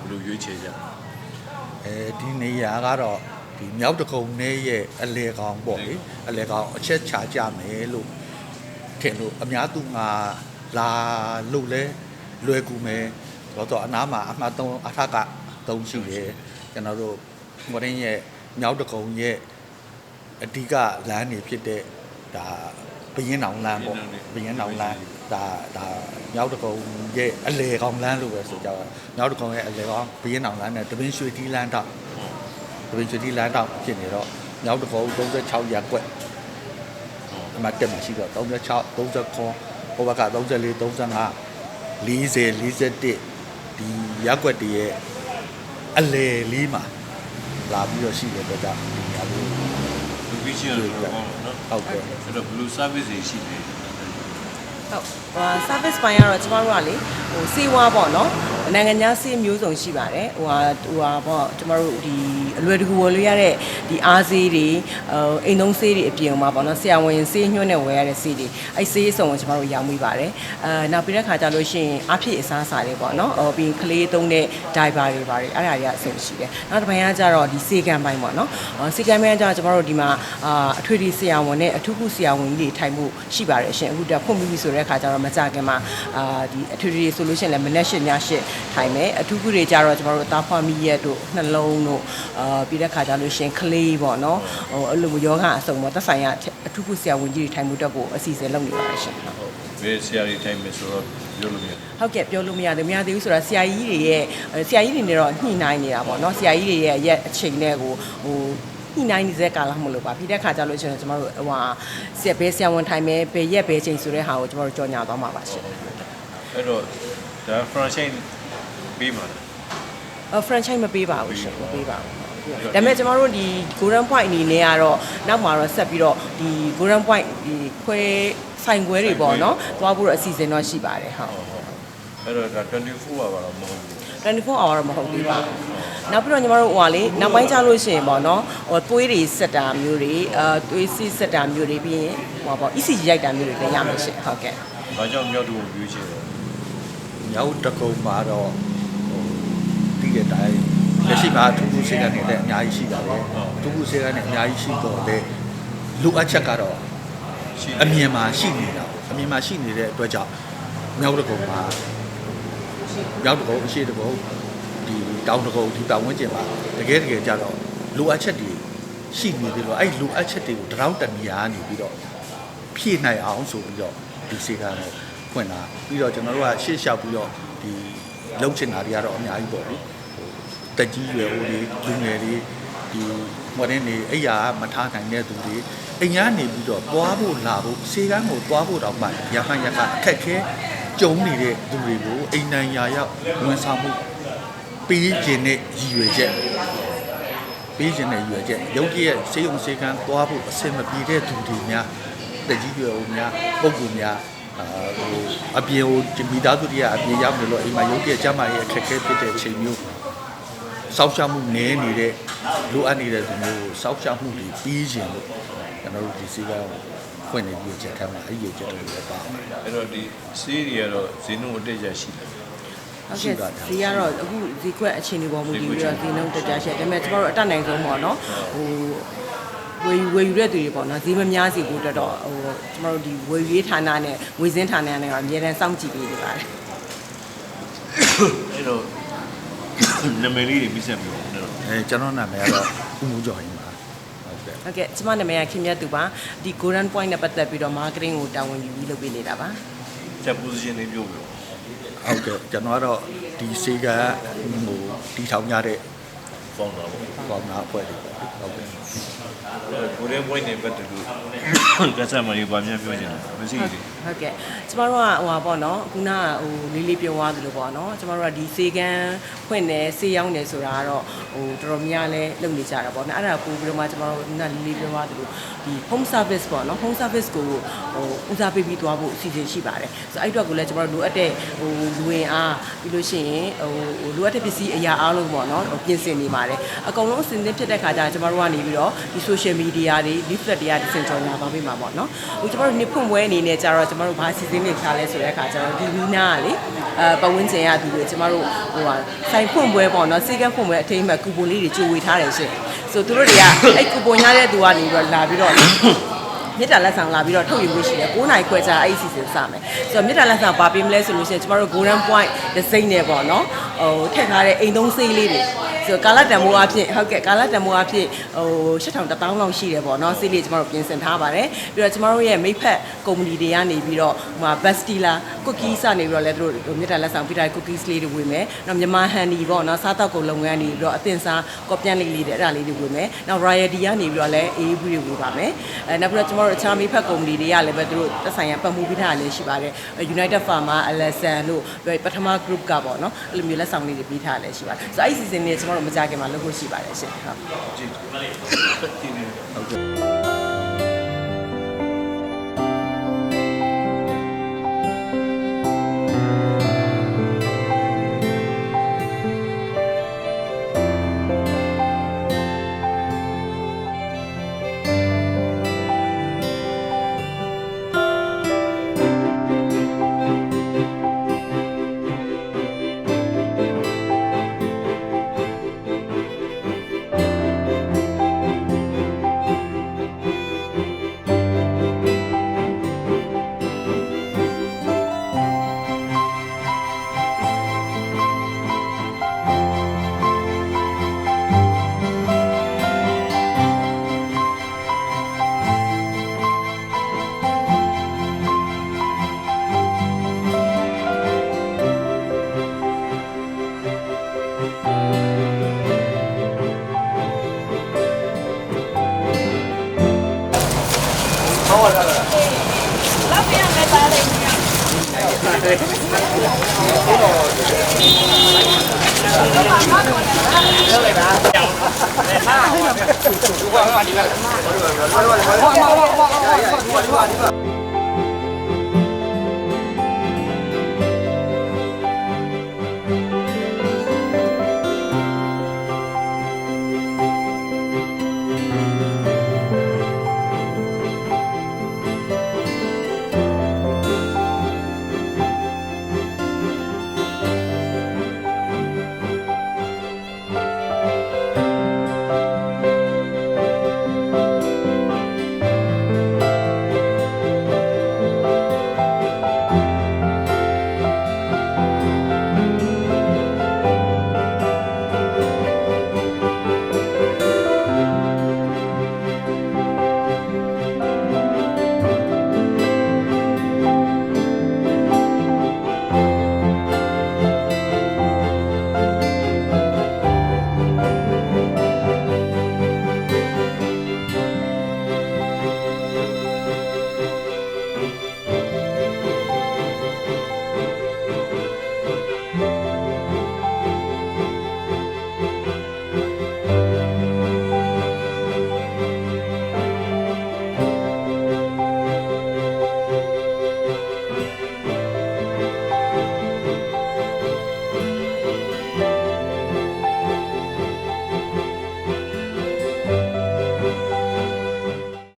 ဘယ်လိုရွေးချယ်ကြလဲအဲဒီနေရာကတော့ဒီမြောက်တကုံနဲ့ရဲ့အလေကောင်ပေါ့လေအလေကောင်အချက်ချကြမယ်လို့ထင်လို့အများသူငါလာလို့လဲလွယ်ကူမယ်တော့တော့အနားမှာအမှတ်3အထက3ရှိတယ်ကျွန်တော်တို့မရင်းရဲ့မြောက်တကုံရဲ့အဓိကလမ်းနေဖြစ်တဲ့ဒါ ဘရင်တောင်လမ်းပေါ့ဘရင်တောင်လမ်းဒါဒါမြောက်တကုံရဲ့အလေကောင်လမ်းလို့ပဲဆိုကြတာမြောက်တကုံရဲ့အလေကောင်ဘရင်တောင်လမ်းနဲ့တပင်းရွှေတီးလမ်းတော့တပင်းချီလမ်းတောင်ဖြစ်နေတော့မြောက်တကုံ36ရက်ကွက်အမှတ်တက်မှာရှိတော့36 39ဟိုဘက်က34 35 40 41ဒီရက်ကွက်တည်းရဲ့အလေလေးမှာလာပြီးတော့ရှိတဲ့အတွက်ကြောင့်ဒီနေရာလေးလူပြီးချင်းတော့ကောင်းတော့နော် ဟုတ်ကဲ့အဲ့တော့ဘယ်လို service တွေရှိလဲဟုတ်ဟို service ပိုင်းကတော့ကျမတို့ကလေဟိုစေဝါပေါ့နော် နိုင်ငံခြားစေမျိုးစုံရှိပါတယ်ဟိုဟာဟိုဟာပေါ့ကျမတို့ဒီအလွယ်တကူဝယ်လို့ရတဲ့ဒီအားစေးတွေဟိုအိမ်သုံးစေးတွေအပြင်မှာပေါ့နော်ဆရာဝန်စေးညွှန်းနဲ့ဝယ်ရတဲ့စေးတွေအဲ့စေးစုံကိုကျမတို့ရောင်းမိပါတယ်အဲနောက်ပြီးတဲ့ခါကျလို့ရှိရင်အဖြစ်အစားအစာတွေပေါ့နော်ဟိုပြီးကလေးသုံးတဲ့ diaper တွေပါတယ်အဲ့ဒါတွေကအဆင်ရှိတယ်နောက်တစ်ပိုင်းကကျတော့ဒီစေကံပိုင်းပေါ့နော်စေကံပိုင်းကကျတော့ကျမတို့ဒီမှာအာအထွေထွေဆရာဝန်နဲ့အထူးကုဆရာဝန်ကြီးတွေထိုင်မှုရှိပါတယ်အရှင်အခုတက်ဖွင့်ပြီးပြီဆိုတဲ့ခါကျတော့မကြခင်မှာအာဒီအထွေထွေဆိုလို့ရှိရင်လည်းမနေ့ရှင်းညရှင်းထိုင်မယ်အထူးကုတွေကျတော့ကျမတို့အသားဖွားမိရက်တို့နှလုံးတို့အာပြီးတဲ့ခါကျလို့ရှိရင်ကလေးပေါ့နော်ဟိုအဲ့လိုမျိုးယောဂအစုံပေါ့သက်ဆိုင်ရာအထူးကုဆရာဝန်ကြီးတွေထိုင်မှုတက်ကိုအစီအစဉ်လုပ်နေပါတယ်ရှင်ဟုတ်ဟုတ်ဘယ်ဆရာတွေတိုင်းမယ်ဆိုတော့ပြောလို့မရဘူးဟုတ်ကဲ့ပြောလို့မရတယ်မရသေးဘူးဆိုတော့ဆရာကြီးတွေရဲ့ဆရာကြီးတွေနဲ့တော့ညှိနှိုင်းနေတာပေါ့နော်ဆရာကြီးတွေရဲ့ရက်အချိန်နဲ့ကိုဟိုညှိနှိုင်းနေတဲ့ကာလမလို့ပါပြီးတဲ့ခါကျလို့ရှိရင်ကျွန်တော်တို့ဟိုဟာဆရာဘဲဆရာဝန်ထိုင်မယ်ဘယ်ရက်ဘယ်ချိန်ဆိုတဲ့ဟာကိုကျွန်တော်တို့ကြော်ညာသွားမှာပါရှင်အဲ့တော့ဒါ franchise ပေးမှာလား အ franchise မပေးပါဘူးရှင်မပေးပါဘူးဒါပေမဲ့ကျွန်တော်တို့ဒီ golden point အနေနဲ့ကတော့နောက်မှာတော့ဆက်ပြီးတော့ဒီ golden point ဒီခွဲဆိုင်ခွဲတွေပေါ့နော်သွားဖို့တော့အစီအစဉ်တော့ရှိပါတယ်ဟုတ်အဲ့တော့ဒါ24 hour တော့မဟုတ်ဘူး 24 hour တော့မဟုတ်သေးပါဘူး။နောက်ပြီးတော့ညီမတို့ဟိုဟာလေနောက်ပိုင်းကျလို့ရှိရင်ပေါ့နော်ဟိုသွေးတွေစက်တာမျိုးတွေအာသွေးစစ်စက်တာမျိုးတွေပြီးရင်ဟိုပါပေါ့ ECG ရိုက်တာမျိုးတွေလည်းရမယ်ရှင်ဟုတ်ကဲ့။ဘာကြောင့်မြောက်တူကိုရွေးချယ်လဲမြောက်တကုံမှာတော့ဟိုတည်တဲ့အတိုင်း လက်ရှိမှာထူးထူးစေကနေလည်းအများကြီးရှိပါတယ်ထူးထူးစေကနေအများကြီးရှိတော့လေလိုအပ်ချက်ကတော့။ရှိအမြင်မှာရှိနေတာပေါ့အမြင်မှာရှိနေတဲ့အတွက်ကြောင့်မြောက်တကုံမှာမြောက်တကုံအရှိတကုံဒီတောင်တကုံဒီပတ်ဝန်းကျင်မှာတကယ်တကယ်ကြတော့လိုအပ်ချက်တွေရှိနေသေးတော့အဲ့လိုအပ်ချက်တွေကိုတရောင်းတနေရာနေပြီးတော့ဖြည့်နိုင်အောင်ဆိုပြီးတော့ဒီစေကတော့ဖွင့်တာပြီးတော့ကျွန်တော်တို့ကရှေ့လျှောက်ပြီးတော့ဒီလုံချင်တာတွေကတော့အများကြီးပေါ့လေဟို တက်ကြီးရွယ်ဦးတွေလူငယ်တွေဒီမွေးနေအိယာမထားနိုင်တဲ့သူတွေအိမ်ကနေပြီးတော့သွားဖို့လာဖို့စေကန်းကိုသွားဖို့တော့မှရဟန်းရခအခက်ခဲကြုံနေတဲ့သူတွေကိုအိမ်နိုင်ရာရောက်ဝန်ဆောင်မှုပေးခြင်းနဲ့ရည်ရွယ်ချက်ပေးခြင်းနဲ့ရွယ်ချက်ရုပ်တရက်စေယုံစေကံသွားဖို့အဆင်မပြေတဲ့သူတွေများတကြီးရွယ်ဦးများပုံကူများအာဟိုအပြေဟိုမိသားစုတွေကအပြေရောက်နေလို့အိမ်မှာရုပ်တရက်ကျမ်းမာရေးအခက်အခဲဖြစ်တဲ့ချိန်မျိုး စောက်ရှောက်မှုနည်းနေတဲ့လိုအပ်နေတဲ့သူမျိုးကိုစောက်ရှောက်မှုတွေပြီးခြင်းလို့ကျွန်တော်တို့ဒီစေကံကိုဖွင့်နေပြီးချက်ခံမှာအဲ့ဒီချက်တွေလည်းပါမယ်။အဲ့တော့ဒီဆေးတွေကတော့ဇင်းတို့အတက်ကြရှိတယ်ဟုတ်ကဲ့ဈေးကတော့အခုဈေးကွက်အခြေအနေပေါ်မူတည်ပြီးတော့ဈေးနှုန်းတက်ကြရှက်ဒါပေမဲ့ကျွန်တော်တို့အတက်နိုင်ဆုံးပေါ့နော်ဟိုဝယ်ယူဝယ်ယူတဲ့သူတွေပေါ့နော်ဈေးမများစီဘူးတော်တော်ဟိုကျွန်တော်တို့ဒီဝယ်ယူရေးဌာနနဲ့ဝယ်စင်းဌာနနဲ့ကအများတန်းစောင့်ကြည့်ပေးနေပါတယ်။အဲ့တော့ နာမည်လေးတွေပြီးဆက်ပြီးတော့နော်အဲကျွန်တော်နာမည်ကတော့ဦးမူကျော်ဟင်းပါဟုတ်ကဲ့ဟုတ်ကဲ့ကျမနာမည်ကခင်မြတ်သူပါဒီ golden point နဲ့ပတ်သက်ပြီးတော့ marketing ကိုတာဝန်ယူပြီးလုပ်ပေးနေတာပါ။ set position လေးပြောပြပါဟုတ်ကဲ့ကျွန်တော်ကတော့ဒီစေကံဟိုတီထောင်ကြတဲ့။ ပေါင်းတာပေါ့။ကောင်းတာအဖွဲ့တွေပေါ့ဟုတ်ကဲ့ကိုရဲဘွိုင်းနေပတ်တူလို့ကစားမလေးဘာများပြောချင်လဲမရှိသေးဘူးဟုတ်ကဲ့ကျမတို့ကဟိုပါပေါ့နော်ခုနကဟိုလေးလေးပြောသွားသလိုပေါ့နော်ကျမတို့ကဒီစေကန်းဖွင့်တယ်စေရောင်းတယ်ဆိုတာကတော့ဟိုတော်တော်များလဲလုပ်နေကြတာပေါ့နော်အဲ့ဒါပို့ပြီးတော့မှကျမတို့ခုနလေးလေးပြောသွားသလိုဒီ home service ပေါ့နော် home service ကိုဟိုဦးစားပေးပြီးသွားဖို့အစီအစဉ်ရှိပါတယ်ဆိုတော့အဲ့အတွက်ကိုလည်းကျမတို့လိုအပ်တဲ့ဟိုလူဝင်အားပြီးလို့ရှိရင်ဟိုလိုအပ်တဲ့ပစ္စည်းအရာအားလုံးပေါ့နော်ပြင်ဆင်နေပါပါတယ်အကုန်လုံးအစဉ်သင်းဖြစ်တဲ့ခါကျတော့ကျမတို့ကနေပြီးတော့ဒီ social media တွေ leaflet တွေကဒီစင်ကြော်ညာပါပေးမှာပေါ့နော်ဟိုကျမတို့နှစ်ဖွင့်ပွဲအနေနဲ့ကျတော့ကျမတို့ဘာစီစဉ်နေချာလဲဆိုတဲ့အခါကျတော့ဒီဝီနာကလေအဲပတ်ဝန်းကျင်ရသူတွေကျမတို့ဟိုဟာဆိုင်ဖွင့်ပွဲပေါ့နော်စေကန်းဖွင့်ပွဲအထိမ်းအမှတ်ကူပွန်လေးတွေကြိုဝေထားတယ်ရှင်ဆိုသူတို့တွေကအဲ့ကူပွန်ရတဲ့သူကနေပြီးတော့လာပြီးတော့မြစ်တာလက်ဆောင်လာပြီးတော့ထုတ်ယူလို့ရှိတယ်9နိုင်ခွဲကြာအဲ့ဒီစီစဉ်စမယ်ဆိုတော့မြစ်တာလက်ဆောင်ပါပေးမလဲဆိုလို့ရှိရင်ကျမတို့ golden point ဒီစိမ့်နဲ့ပေါ့နော်ဟိုထည့်ထားတဲ့အိမ်သုံးဆေးလေးတွေဆိုတော့ကာလတန်မိုးအဖြစ်ဟုတ်ကဲ့ကာလတန်မိုးအဖြစ်ဟို8000တောင်းလောက်ရှိတယ်ပေါ့နော်ဆေးလေးကျမတို့ပြင်ဆင်ထားပါတယ်ပြီးတော့ကျမတို့ရဲ့မိဖက်ကုမ္ပဏီတွေကနေပြီးတော့ဟိုမှာ Bastila cookies ကနေပြီးတော့လည်းသူတို့မြစ်တာလက်ဆောင်ပြထားတဲ့ cookies လေးတွေဝင်မယ်နောက်မြန်မာ honey ပေါ့နော်စားတောက်ကုန်လုပ်ငန်းတွေပြီးတော့အသင်စားကော်ပြန်လေးလေးတွေအဲ့ဒါလေးတွေဝင်မယ်နောက် royalty ကနေပြီးတော့လည်း AAB တွေဝင်ပါမယ်အဲနောက်ပြီးတော့ကျမတို့အခြားမိဖက်ကုမ္ပဏီတွေကလည်းပဲသူတို့သက်ဆိုင်ရာပတ်မှုပေးထားတာလည်းရှိပါတယ် United Pharma Alasan တို့ပထမ group ကပေါ့နော်အဲ့လိုမျိုးလက်ဆောင်လေးတွေပေးထားတာလည်းရှိပါတယ်ဆိုတော့အဲ့ဒီ season လေးကျမတို့မကြခင်မှာလုပ်ဖို့ရှိပါတယ်ရှင်ဟုတ်ကြ လောက်ပြန်မဲ့ပါတယ်ညာဟုတ်ပါဘူး